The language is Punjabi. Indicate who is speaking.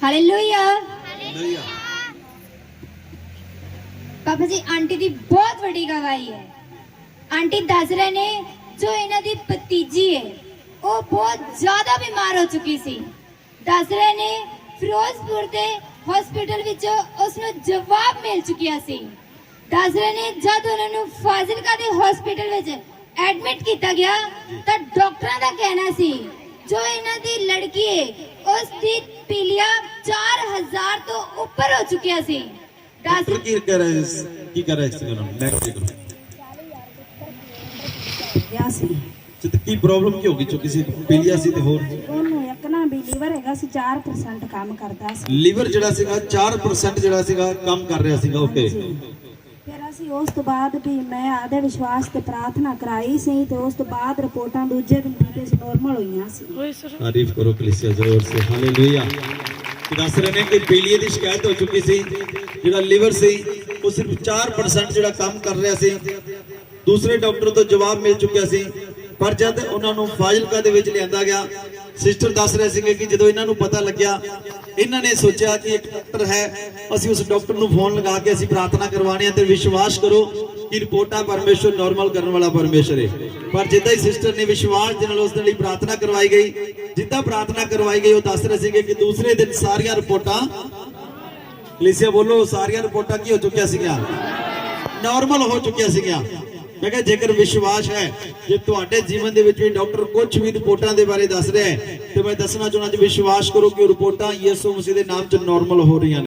Speaker 1: ਹਾਲੇਲੂਇਆ
Speaker 2: ਹਾਲੇਲੂਇਆ
Speaker 1: ਪਾਪਾ ਜੀ ਆਂਟੀ ਦੀ ਬਹੁਤ ਵੱਡੀ ਗਵਾਹੀ ਹੈ ਆਂਟੀ ਦੱਸ ਰਹੇ ਨੇ ਜੋ ਇਹਨਾਂ ਦੀ ਭਤੀਜੀ ਹੈ ਉਹ ਬਹੁਤ ਜ਼ਿਆਦਾ ਬਿਮਾਰ ਹੋ ਚੁੱਕੀ ਸੀ ਦੱਸ ਰਹੇ ਨੇ ਫਿਰੋਜ਼ਪੁਰ ਦੇ ਹਸਪੀਟਲ ਵਿੱਚ ਉਸ ਨੂੰ ਜਵਾਬ ਮਿਲ ਚੁੱਕਿਆ ਸੀ ਦੱਸ ਰਹੇ ਨੇ ਜਦ ਉਹਨਾਂ ਨੂੰ ਫਾਜ਼ਿਲਕਾ ਦੇ ਹਸਪੀਟਲ ਵਿੱਚ ਐਡਮਿਟ ਕੀਤਾ ਗਿਆ ਤਾਂ ਡਾਕਟਰਾਂ ਦਾ ਕਹਿਣਾ ਸੀ ਜੋ ਇਹਨਾਂ ਦੀ ਲੜਕੀ ਹੈ ਉਸ ਦੀ ਪੀਲੀਆ 4000 ਤੋਂ ਉੱਪਰ ਹੋ ਚੁੱਕਿਆ ਸੀ। ਦੱਸ।
Speaker 2: ਡਾਕਟਰ ਕੀ ਕਰ ਰਹੇ ਸੀ? ਕੀ ਕਰ ਰਹੇ ਸੀ ਉਹਨਾਂ ਨੂੰ ਨੈਕਸਟ ਕਰੋ
Speaker 3: ਗਿਆ ਸੀ।
Speaker 2: ਤੇ ਕੀ ਪ੍ਰੋਬਲਮ ਕੀ ਹੋ ਗਈ? ਚੁੱਕੀ ਸੀ ਪੀਲੀਆ ਸੀ ਤੇ ਹੋਰ?
Speaker 3: ਉਹਨੂੰ ਇੱਕ ਨਾ ਵੀ ਲੀਵਰ ਹੈਗਾ ਸੀ 4% ਕੰਮ ਕਰਦਾ ਸੀ।
Speaker 2: ਲੀਵਰ ਜਿਹੜਾ ਸੀਗਾ 4% ਜਿਹੜਾ ਸੀਗਾ ਕੰਮ ਕਰ ਰਿਹਾ ਸੀਗਾ ਓਕੇ
Speaker 3: ਫਿਰ ਅਸੀਂ ਉਸ ਤੋਂ ਬਾਅਦ ਵੀ ਮੈਂ ਆਦੇ ਵਿਸ਼ਵਾਸ ਤੇ ਪ੍ਰਾਰਥਨਾ ਕਰਾਈ ਸੀ ਤੇ ਉਸ ਤੋਂ ਬਾਅਦ ਰਿਪੋਰਟਾਂ ਦੂਜੇ ਦਿਨ ਵੀ ਤੇ ਨੋਰਮਲ ਹੋਈਆਂ ਸੀ।
Speaker 2: ਤਾਰੀਫ ਕਰੋ ਕਲੀਸਿਆ ਜ਼ੋਰ ਸੇ ਹਾਲੇਲੂਇਆ ਦੱਸ ਰਹੇ ਨੇ ਕਿ ਪੀਲੀਏ ਦੀ ਸ਼ਿਕਾਇਤ ਹੋ ਚੁੱਕੀ ਸੀ। ਜਿਹੜਾ ਲਿਵਰ ਸੀ, ਉਹ ਸਿਰਫ 4% ਜਿਹੜਾ ਕੰਮ ਕਰ ਰਿਹਾ ਸੀ। ਦੂਸਰੇ ਡਾਕਟਰ ਤੋਂ ਜਵਾਬ ਮਿਲ ਚੁੱਕਿਆ ਸੀ। ਪਰ ਜਦ ਉਹਨਾਂ ਨੂੰ ਫਾਜ਼ਿਲਕਾ ਦੇ ਵਿੱਚ ਲਿਆਂਦਾ ਗਿਆ ਸਿਸਟਰ ਦੱਸ ਰਹੇ ਸੀਗੇ ਕਿ ਜਦੋਂ ਇਹਨਾਂ ਨੂੰ ਪਤਾ ਲੱਗਿਆ, ਇਹਨਾਂ ਨੇ ਸੋਚਿਆ ਕਿ ਇੱਕ ਡਾਕਟਰ ਹੈ, ਅਸੀਂ ਉਸ ਡਾਕਟਰ ਨੂੰ ਫੋਨ ਲਗਾ ਕੇ ਅਸੀਂ ਪ੍ਰਾਰਥਨਾ ਕਰਵਾਣੀ ਹੈ ਤੇ ਵਿਸ਼ਵਾਸ ਕਰੋ ਕਿ ਰਿਪੋਰਟਾਂ ਪਰਮੇਸ਼ਵਰ ਨਾਰਮਲ ਕਰਨ ਵਾਲਾ ਪਰਮੇਸ਼ਰ ਹੈ ਪਰ ਜਿੱਦਾਂ ਹੀ ਸਿਸਟਰ ਨੇ ਵਿਸ਼ਵਾਸ ਦੇ ਨਾਲ ਉਸ ਦੇ ਲਈ ਪ੍ਰਾਰਥਨਾ ਕਰਵਾਈ ਗਈ, ਜਿੱਦਾਂ ਪ੍ਰਾਰਥਨਾ ਕਰਵਾਈ ਗਈ, ਉਹ ਦੱਸ ਰਹੇ ਸੀਗੇ ਕਿ ਦੂਸਰੇ ਦਿਨ ਸਾਰੀਆਂ ਰਿਪੋਰਟਾਂ ਕਲੀਸਿਆ ਬੋਲੋ, ਸਾਰੀਆਂ ਰਿਪੋਰਟਾਂ ਕੀ ਹੋ ਚੁੱਕੀਆਂ ਸੀਗੀਆਂ? ਨਾਰਮਲ ਹੋ ਚੁੱਕੀਆਂ ਸੀਗੀਆਂ। ਮੈਂ ਕਿਹਾ ਜੇਕਰ ਵਿਸ਼ਵਾਸ ਹੈ, ਜੇ ਤੁਹਾਡੇ ਜੀਵਨ ਦੇ ਵਿੱਚ ਵੀ ਡਾਕਟਰ ਕੁਝ ਵੀ ਰਿਪੋਰਟਾਂ ਦੇ ਬਾਰੇ ਦੱਸ ਰਿਹਾ ਹੈ, ਤੇ ਮੈਂ ਦੱਸਣਾ ਚਾਹੁੰਦਾ ਜੀ, ਵਿਸ਼ਵਾਸ ਕਰੋ ਕਿ ਉਹ ਰਿਪੋਰਟਾਂ ਯਿਸੂ ਮਸੀਹ ਦੇ ਨਾਮ 'ਚ ਨਾਰਮਲ ਹੋ ਰਹੀਆਂ ਨੇ।